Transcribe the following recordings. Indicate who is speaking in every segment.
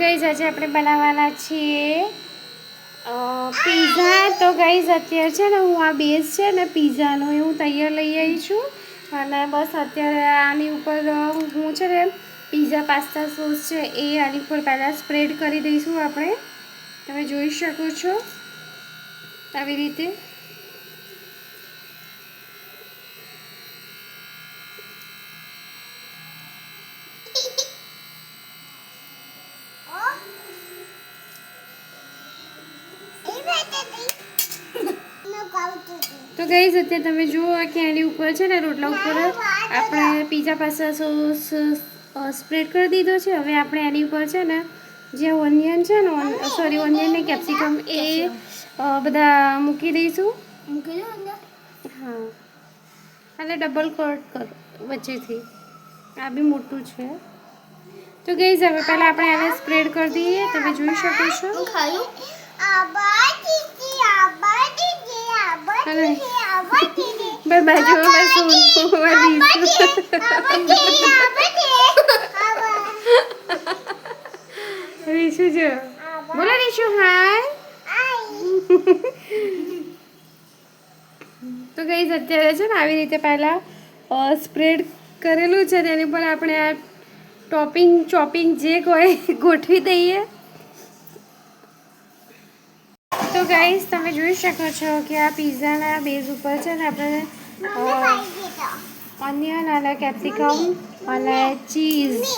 Speaker 1: Guys આજે આપણે બનાવવાના છીએ પીઝા તો ગઈઝ અત્યારે છે ને હું આ બેઝ છે ને પીઝાનો એ હું તૈયાર લઈ આવી છું. અને બસ અત્યારે આની ઉપર હું છે ને પીઝા પાસ્તા સોસ છે એ આની ઉપર પહેલાં સ્પ્રેડ કરી દઈશું આપણે. તમે જોઈ શકો છો આવી રીતે. તો ગઈઝ અત્યારે તમે જુઓ કે એની ઉપર છે ને રોટલા ઉપર આપણે પીઝા પાસ્તા સોસ સ્પ્રેડ કરી દીધો છે. હવે આપણે એની ઉપર છે ને જે ઓનિયન છે ને સોરી ઓનિયન ને કેપ્સિકમ એ બધા મૂકી દઈશું. હા. અને ડબલ કટ કરો વચ્ચેથી. આ બી મોટું છે. તો ગઈ હવે પહેલાં આપણે એને સ્પ્રેડ કરી દઈએ. તમે જોઈ શકો છો. અને બે બાજુમાં શું રીશુ જો? બોલો રીશુ હાય? તો ગઈ અત્યારે છે ને આવી રીતે પહેલાં સ્પ્રેડ કરેલું છે તેની પર આપણે આ ટોપિંગ ચોપિંગ જે કોઈ ગોઠવી દઈએ તો ગાઈસ તમે જોઈ શકો છો કે આ પિઝાના બેઝ ઉપર છે ને આપણે ઓનિયન અને કેપ્સિકમ અને ચીઝ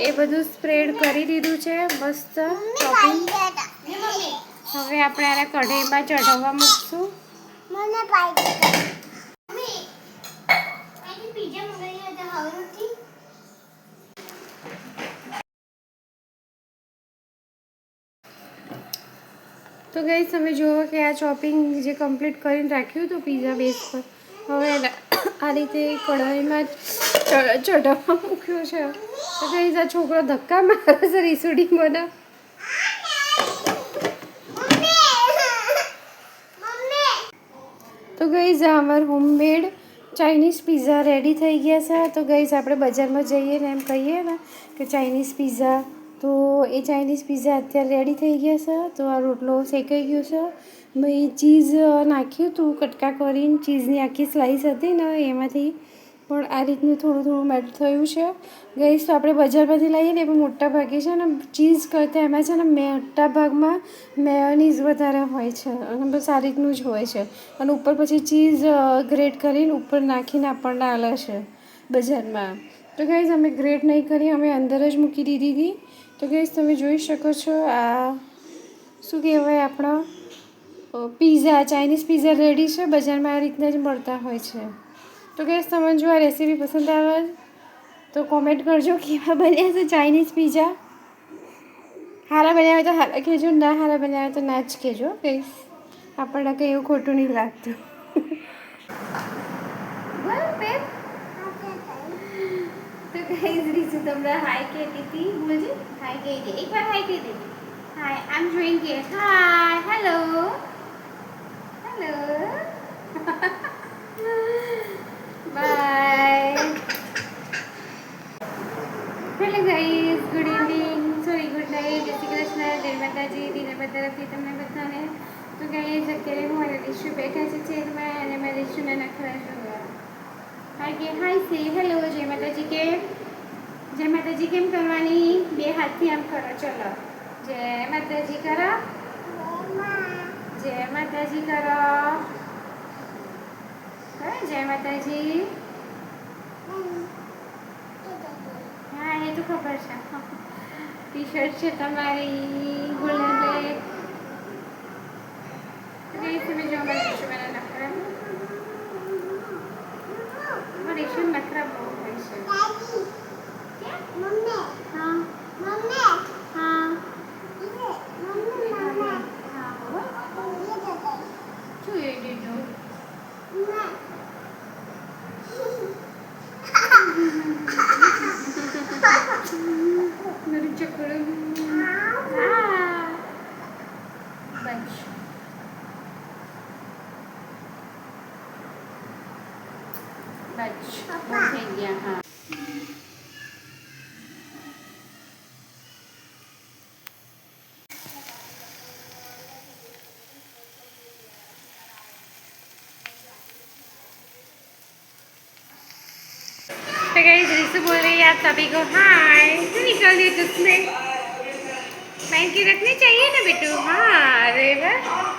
Speaker 1: એ બધું સ્પ્રેડ કરી દીધું છે મસ્ત હવે આપણે આને કઢાઈમાં ચઢાવવા મૂકશું
Speaker 2: મને પાઈ પીઝા મંગાવી હતા હવરથી
Speaker 1: તો ગઈ તમે જુઓ કે આ ચોપિંગ જે કમ્પ્લીટ કરીને રાખ્યું હતું પીઝા બેઝ પર, હવે આ રીતે કઢાઈમાં ચઢાવવા મૂક્યો છે. તો ગઈ આ છોકરો ધક્કા મારે છે રીસુડી મને તો ગઈઝ આ અમારું હોમમેડ ચાઇનીઝ પીઝા રેડી થઈ ગયા છે. તો ગઈઝ આપણે બજારમાં જઈએ ને એમ કહીએ ને કે ચાઇનીઝ પીઝા તો એ ચાઇનીઝ પીઝા અત્યારે રેડી થઈ ગયા છે. તો આ રોટલો શેકાઈ ગયો છે. મેં ચીઝ નાખ્યું હતું, કટકા કરીને ચીઝની આખી સ્લાઈસ હતી ને એમાંથી. પણ આ રીતનું થોડું થોડું મેલ્ટ થયું છે. ગઈસ તો આપણે બજારમાંથી લઈએ ને પણ મોટા ભાગે છે ને ચીઝ કરતાં એમાં છે ને, મોટા ભાગમાં મેયોનીઝ વધારે હોય છે. અને બસ આ રીતનું જ હોય છે. અને ઉપર પછી ચીઝ ગ્રેટ કરીને ઉપર નાખીને આપણને આલે છે બજારમાં. તો ગાઈઝ અમે ગ્રેટ નહીં કરી, અમે અંદર જ મૂકી દીધી હતી. તો ગાઈઝ તમે જોઈ શકો છો આ શું કહેવાય આપણા પીઝા ચાઇનીઝ પીઝા રેડી છે. બજારમાં આ રીતના જ મળતા હોય છે. તો ગેસ તમને જો આ રેસીપી પસંદ આવે તો કોમેન્ટ કરજો કેવા બન્યા છે ચાઇનીઝ પીઝા હારા બન્યા હોય તો હારા કહેજો ના હારા બન્યા હોય તો ના જ કહેજો ગઈશ આપણને કંઈ એવું ખોટું નહીં લાગતું. Well, બેન તો ગઈશ રીસુ તમને હાય કહેતી હતી બોલજે હાય કહી દે એકવાર હાય કહી દે hi I am joining it hi hello hello bye hello guys good evening sorry good night Jai Krishna Jai માતાજી દિનબર તરફથી તમને બધાને તો ગાઈઝ અત્યારે હું મારા રીશુ બેઠા છે ચેરમાં અને મારા રિશુના નખરા હાય કે હાય સે હેલો જય માતાજી કેમ જય માતાજી કેમ કરવાની? બે હાથથી આમ કરો ચલો. જય માતાજી કરો. જય માતાજી કરો. હા, જય માતાજી. હા એ તો ખબર છે. ટી શર્ટ છે તમારી ગોલ્ડન બ્લેક તમે જો અમારે રેશમ એના નખરા? અમારે રેશમ નખરા બહુ હોય છે. હા હા હા હો. શું એ દીધું મારું ચકડું હા બસ બસ બહુ થઈ ગયા હા तो गई रिसु बोल रही है आप सभी को हाय तो निकाल दिए चश्मे पहन के रखने चाहिए ना बेटू हाँ अरे वाह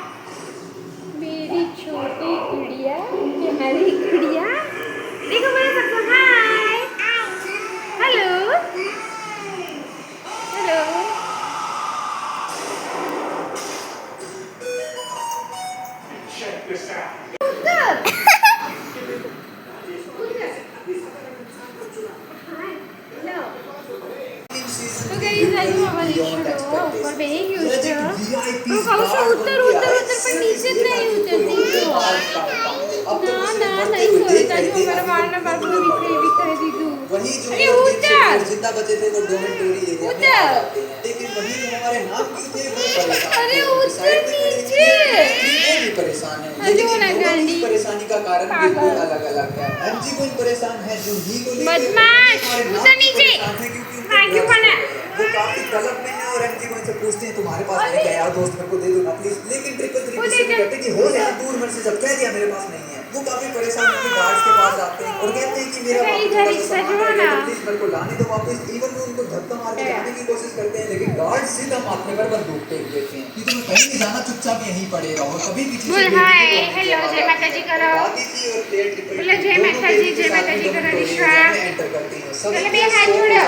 Speaker 1: मारना बाबू ने भी भी कह दी तू
Speaker 3: वही जो
Speaker 1: अरे!
Speaker 3: से ज़िंदा बचे थे वो दो
Speaker 1: उतर!
Speaker 3: आ जाते हैं। लेकिन वही जो हमारे नाम क्यों थे वो परेशान
Speaker 1: अरे
Speaker 3: खड़े
Speaker 1: नीचे!
Speaker 3: वो भी परेशान है
Speaker 1: अरे
Speaker 3: लेकिन
Speaker 1: ना
Speaker 3: दोनों की। परेशानी का कारण। बिल्कुल अलग अलग है एमजी को परेशान है जो ही को
Speaker 1: बदमाश!
Speaker 3: भी
Speaker 1: नीचे!
Speaker 3: है
Speaker 1: क्यों
Speaker 3: हैं। वो काफ़ी तलब में है और एमजी को इनसे पूछते हैं तुम्हारे पास है क्या यार दोस्त मेरे को दे दो ना प्लीज़ लेकिन ट्रिपल थ्री किसी को कहते हैं कि हो जाए दूर मेरे से जब कह दिया मेरे पास नहीं है वो काफ़ी परेशान होकर गार्ड्स के पास जाते हैं और कहते हैं कि मेरा प्लीज़ मेरे को लाने दो वापस। इवन वो उनको धक्का मार के
Speaker 1: अच्छा।
Speaker 3: जाने की कोशिश करते हैं लेकिन गार्ड सीधा मारने पर बस रोकते ही देते हैं कि तुम कहीं नहीं जाना चुपचाप यहीं पड़े रहो
Speaker 1: और
Speaker 3: कभी भी
Speaker 1: हाय हेलो जय माता जी करो। बोले जय माता जी जय माता जी करो
Speaker 3: विश्वास
Speaker 1: चलो भैया हाथ जोड़ो।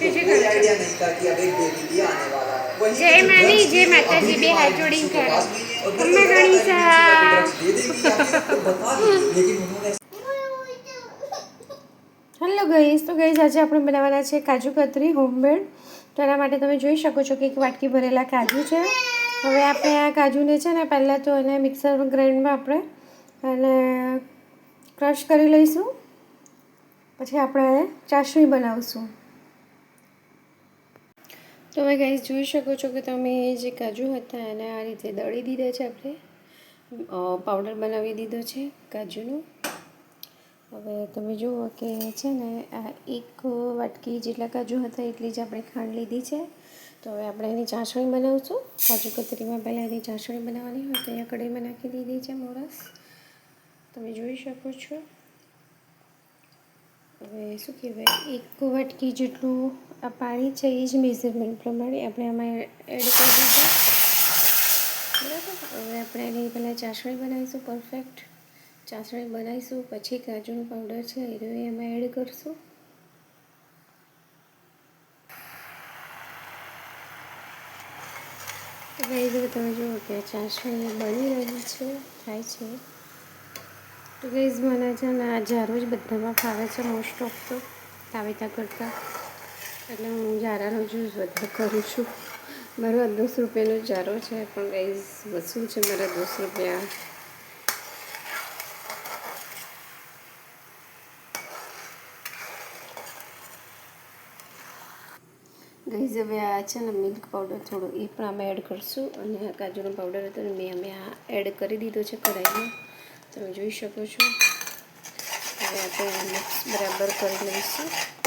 Speaker 1: जय जय करो
Speaker 3: आइडिया नहीं था कि अब एक बेबी भी आने वाला है।
Speaker 1: जय मानी जय माता जी
Speaker 3: भी
Speaker 1: हाथ जोड़ी कर।
Speaker 3: पास नहीं है और
Speaker 1: अम्मा
Speaker 3: मेरे को पता है
Speaker 1: गणिसा।
Speaker 3: कि drugs दे देगी या फिर उसको बता देगी लेकिन उन्होंने
Speaker 1: હેલો ગઈસ તો ગઈસ આજે આપણે બનાવવાના છે કાજુ કતરી હોમમેડ તો એના માટે તમે જોઈ શકો છો કે એક વાટકી ભરેલા કાજુ છે હવે આપણે આ કાજુને છે ને પહેલાં તો એને મિક્સર ગ્રાઇન્ડમાં આપણે એને ક્રશ કરી લઈશું પછી આપણે એને ચાસણી બનાવશું તો હવે ગાઈસ જોઈ શકો છો કે તમે જે કાજુ હતા એને આ રીતે દળી દીધા છે આપણે. પાવડર બનાવી દીધો છે કાજુનો. હવે તમે જુઓ કે છે ને આ એક વાટકી જેટલા કાજુ હતા એટલી જ આપણે ખાંડ લીધી છે. તો હવે આપણે એની ચાસણી બનાવશું. કાજુ કતરીમાં પહેલાં એની ચાસણી બનાવવાની હોય તો અહીંયા કઢાઈમાં નાખી દીધી છે મોરસ. તમે જોઈ શકો છો. હવે શું કહેવાય? એક વાટકી જેટલું આ પાણી છે, એ જ મેઝરમેન્ટ પ્રમાણે આપણે આમાં એડ કરી દીધું. બરાબર? હવે આપણે એની પહેલાં ચાસણી બનાવીશું પરફેક્ટ ચાસણી બનાવીશું, પછી કાજુનો પાવડર છે, એ એમાં એડ કરશું. હવે તમે જુઓ કે ચાસણી બની રહી છે, થાય છે. તો ગાઈઝ મને છે ને આ જારો જ બધામાં ફાવે છે મોસ્ટ ઓફ તો તાવેતા કરતાં. એટલે હું જારાનો જ્યુસ વધારે કરું છું. મારો આ દસ રૂપિયાનો જારો છે, પણ ગઈઝ વસૂલ છે મારા દસ રૂપિયા. ગઈઝ હવે આ છે ને મિલ્ક પાવડર થોડો એ પણ અમે એડ કરશું. અને કાજુનો પાવડર હતો ને મેં અમે આ એડ કરી દીધો છે કઢાઈમાં. તમે જોઈ શકો છો. હવે આપણે મિક્સ બરાબર કરી લઈશું.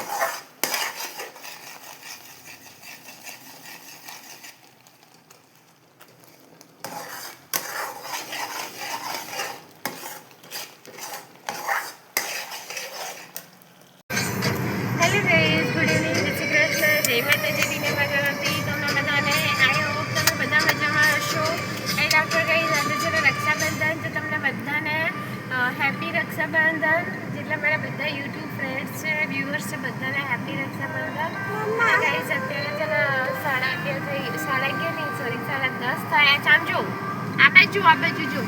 Speaker 1: આ બાજુ આ બાજુ જો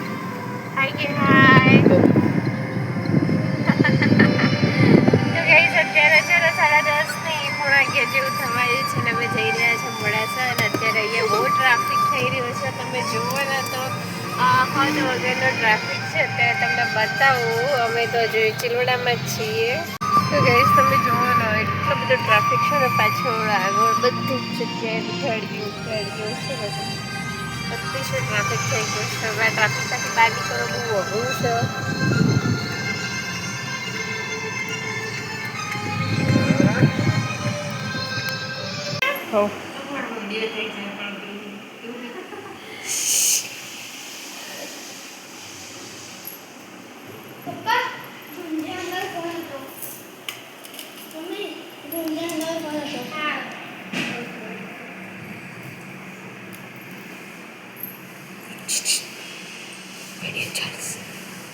Speaker 1: હાય કે હાય તો ગઈસ અત્યારે છે ને સાડા દસની પોણા અગિયાર જેવું થવાયું છે ને અમે જઈ રહ્યા છીએ મોડાસા અને અત્યારે અહીંયા બહુ ટ્રાફિક થઈ રહ્યો છે. તમે જુઓ ને તો હદ વગરનો ટ્રાફિક છે. અત્યારે તમને બતાવું અમે તો હજુ ચિલોડામાં જ છીએ. તો ગાઈઝ તમે જુઓ ને એટલો બધો ટ્રાફિક છે ને પાછળ આગળ બધી જ જગ્યાએ ગાડીઓ ગાડીઓ છે બધું અતિશય ટ્રાફિક થઈ ગયું છે. હવે ટ્રાફિકમાંથી બહાર નીકળવું બહુ અઘરું છે.
Speaker 2: પપ્પા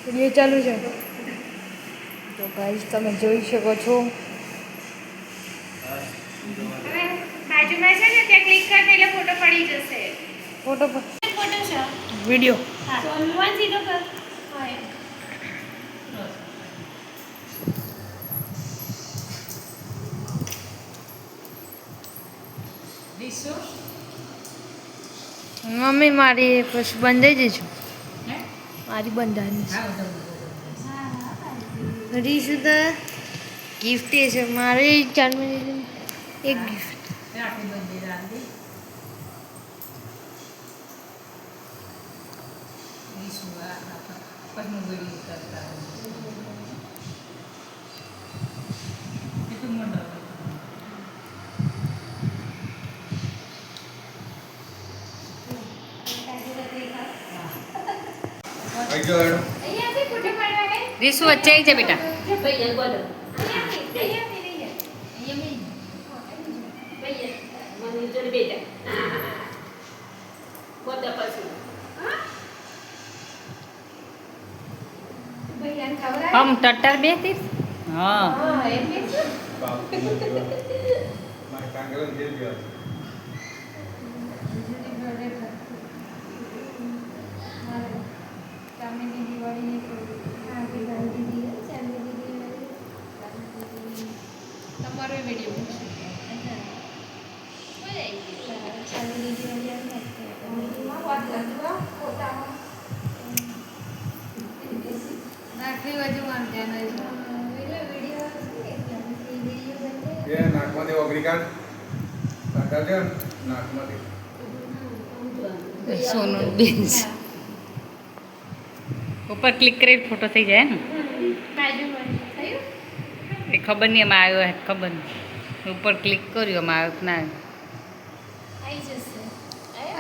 Speaker 4: વીડિયો ચાલુ છે. તો ગાઈસ તમે જોઈ શકો છો.
Speaker 1: બાજુમાં છે ને ત્યાં ક્લિક કર એટલે ફોટો પડી જશે.
Speaker 4: ફોટો
Speaker 1: ફોટો છે?
Speaker 4: વીડિયો
Speaker 1: હા. સોનવાન સીધો કર હા
Speaker 4: મમ્મી મારી પછી બંધાઈ દેજો મારી બંધાની રીશુ તો ગિફ્ટ એ છે મારે જન્મદિન એક ગિફ્ટ
Speaker 1: અહીંયાથી ફોટો હે
Speaker 4: બેટા વચ્ચે આવી છે બેટા
Speaker 1: અહીંયાથી અહીંયાથી બે જાય. ભૈયાને ખવડાવે?
Speaker 4: હા,
Speaker 1: એમ કે છે? તમારો વીડિયો
Speaker 4: રાખડી બાજુ વાંધ્યા
Speaker 5: એ નાકમાંથી ઓગળી કાઢ કાઢા દે નાકમાંથી
Speaker 4: સોનું બેન ઉપર ક્લિક કરી ફોટો થઈ જાય ને એ ખબર નહીં એમાં આવ્યો ખબર નહીં. ઉપર ક્લિક કર્યું એમાં આવ્યો ના આવ્યો.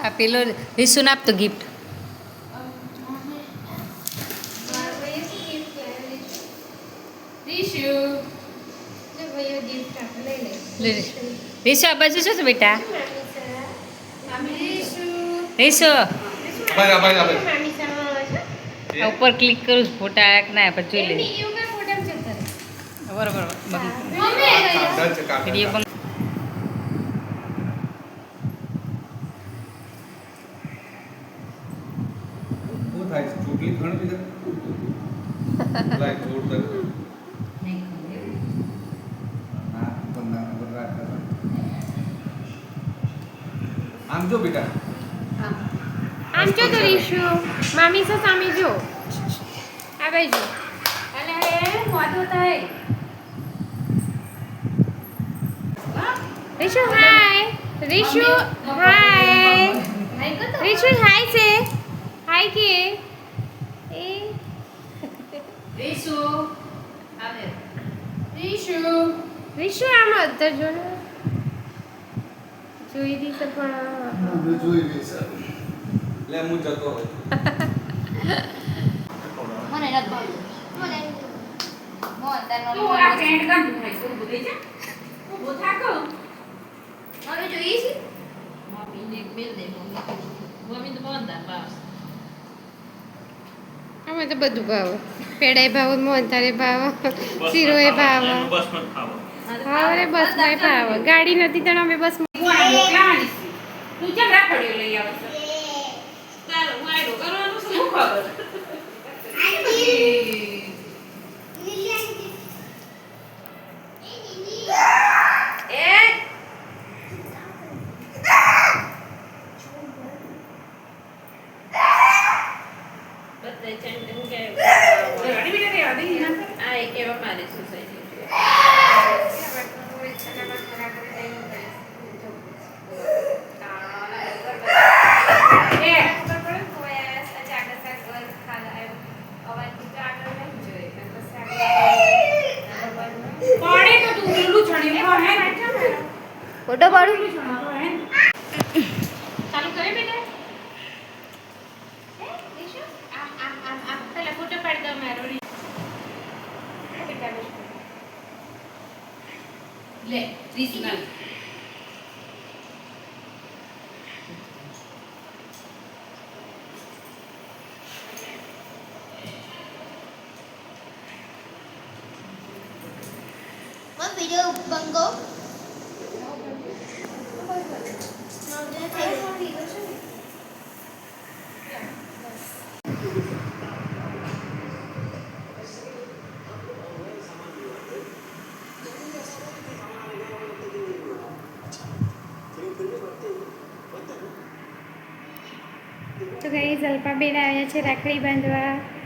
Speaker 4: આ પેલો રીશુને આપતો ગિફ્ટ.
Speaker 1: રીશુ
Speaker 4: આ બાજુ છો બેટા?
Speaker 1: મામી રીશુ
Speaker 4: રીશુ
Speaker 5: ભાઈ આ ભાઈ આ ભાઈ
Speaker 1: મામી સામે છે
Speaker 4: આ ઉપર ક્લિક કરું છું ફોટા એક કે ના પછી જોઈ લે
Speaker 1: એમની એવું કઈ ફોટામાં જતા રહે.
Speaker 4: બરોબર વીડિયો
Speaker 5: પણ આમ જો બેટા.
Speaker 1: આમ. જો તો રીશુ. મામી સે સામે જો. આ અને મોટો થાય. રીશુ હાય. રીશુ હાય. રીશુ હાય છે. હાય કે. એ. રીશુ રીશુ. રીશુ આમ અત્તર જો ને જોઈ દી તો પણ.
Speaker 5: જોઈ લે સર લે હું જતો હવે
Speaker 1: તું આ પેન્ટ કામ હવે જોઈએ છે. અમે તો બધું ભાવ. પેડાય ભાવ મોહનતારે ભાવ શીરોએ ભાવ. હા રે બસમાં ભાવ. ગાડી નથી તો અમે બસ તું કેમ રાખડ્યો લઈ આવે તારું વાયડો કરવાનું શું ખબર? બધા ચંડ હું કે ગાડી બી નથી આવતી આ એવા મારી
Speaker 4: ફોટો પાડું
Speaker 1: ચાલુ કરે બેટા હે દીશુ આમ આમ આમ આમ પેલા ફોટો પાડી દો મારો રી આ બેટા બેટા લે રીજનલ
Speaker 6: બીજો બંગો થઈ ગયો.
Speaker 1: ગઈ આવ્યા છે રાખડી બાંધવા.